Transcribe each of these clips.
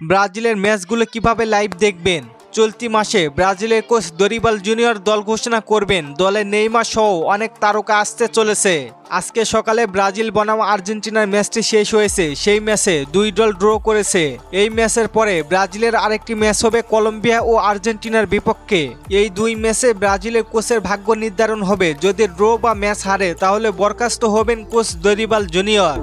ব্রাজিলের ম্যাচগুলো কীভাবে লাইভ দেখবেন? চলতি মাসে ব্রাজিলের কোচ দরিবাল জুনিয়র দল ঘোষণা করবেন। দলে নেইমার সহ অনেক তারকা আসতে চলেছে। আজকে সকালে ব্রাজিল বনাম আর্জেন্টিনার ম্যাচটি শেষ হয়েছে। সেই ম্যাচে দুই দল ড্র করেছে। এই ম্যাচের পরে ব্রাজিলের আরেকটি ম্যাচ হবে কলম্বিয়া ও আর্জেন্টিনার বিপক্ষে। এই দুই ম্যাচে ব্রাজিলের কোচের ভাগ্য নির্ধারণ হবে। যদি ড্র বা ম্যাচ হারে, তাহলে বরখাস্ত হবেন কোচ দরিবাল জুনিয়র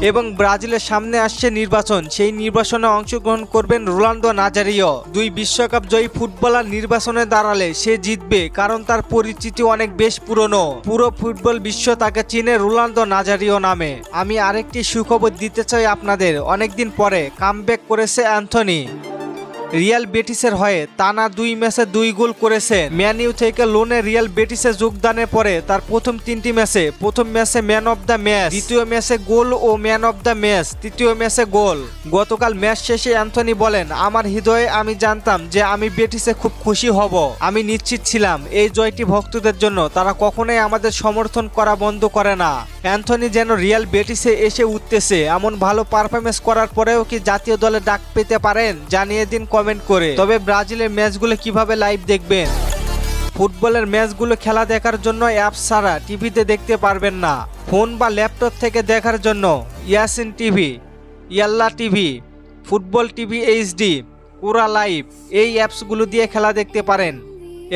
এবং ব্রাজিলের সামনে আসছে নির্বাচন। সেই নির্বাচনে অংশগ্রহণ করবেন রোনাল্ডো নাজারিও। দুই বিশ্বকাপ জয়ী ফুটবলার নির্বাচনে দাঁড়ালে সে জিতবে, কারণ তার পরিচিতি অনেক বেশ পুরনো। পুরো ফুটবল বিশ্ব তাকে চিনে রোনাল্ডো নাজারিও নামে। আমি আরেকটি সুখবর দিতে চাই আপনাদের। অনেকদিন পরে কামব্যাক করেছে অ্যান্থনি। রিয়াল বেটিসের হয়ে টানা দুই ম্যাচে দুই গোল করেছে। ম্যানইউ থেকে লোনে রিয়াল বেটিসে যোগদানের পরে তার প্রথম তিনটি ম্যাচে। প্রথম ম্যাচে ম্যান অফ দ্য ম্যাচ, দ্বিতীয় ম্যাচে গোল ও ম্যান অফ দ্য ম্যাচ, তৃতীয় ম্যাচে গোল। গতকাল ম্যাচ শেষে অ্যান্থনি বলেন, আমার হৃদয়ে আমি জানতাম যে আমি বেটিসে খুব খুশি হব। আমি নিশ্চিত ছিলাম এই জয়টি ভক্তদের জন্য। তারা কখনোই আমাদের সমর্থন করা বন্ধ করে না। অ্যান্থনি যেন রিয়াল বেটিসে এসে উঠতেছে, এমন ভালো পারফরমেন্স করার পরেও কি জাতীয় দলে ডাক পেতে পারেন? জানিয়ে দিন কমেন্ট করে। তবে ব্রাজিলের ম্যাচগুলো কীভাবে লাইভ দেখবেন? ফুটবলের ম্যাচগুলো খেলা দেখার জন্য অ্যাপস ছাড়া টিভিতে দেখতে পারবেন না। ফোন বা ল্যাপটপ থেকে দেখার জন্য Yacine TV, Yalla TV, football TV HD পুরা লাইভ এই অ্যাপসগুলো দিয়ে খেলা দেখতে পারেন।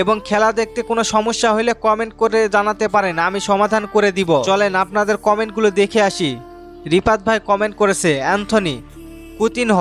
এবং খেলা দেখতে কোনো সমস্যা হলে কমেন্ট করে জানাতে পারেন, আমি সমাধান করে দিব। চলেন আপনাদের কমেন্টগুলো দেখে আসি। রিপাত ভাই কমেন্ট করেছে, অ্যান্থনি, কুতিনহ,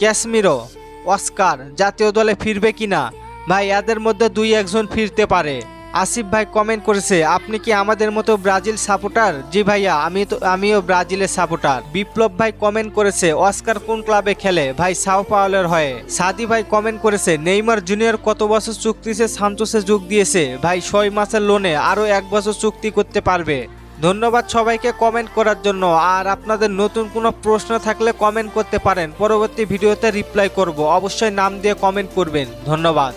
ক্যাসমিরো অস্কার, জাতীয় দলে ফিরবে কিনা? ভাই, এদের মধ্যে দুই একজন ফিরতে পারে। আসিফ ভাই কমেন্ট করেছে, আপনি কি আমাদের মতো ব্রাজিল সাপোর্টার? জি ভাইয়া, আমি তো, আমিও ব্রাজিলের সাপোর্টার। বিপ্লব ভাই কমেন্ট করেছে, অস্কার কোন ক্লাবে খেলে? ভাই, সাও পাওয়ালের হয়ে। সাদি ভাই কমেন্ট করেছে, নেইমার জুনিয়র কত বছর চুক্তিতে সান্তোসে যোগ দিয়েছে? ভাই, ছয় মাসের লোনে আরও এক বছর চুক্তি করতে পারবে। ধন্যবাদ সবাইকে কমেন্ট করার জন্য। আর আপনাদের নতুন কোনো প্রশ্ন থাকলে কমেন্ট করতে পারেন। পরবর্তী ভিডিওতে রিপ্লাই করব। অবশ্যই নাম দিয়ে কমেন্ট করবেন। ধন্যবাদ।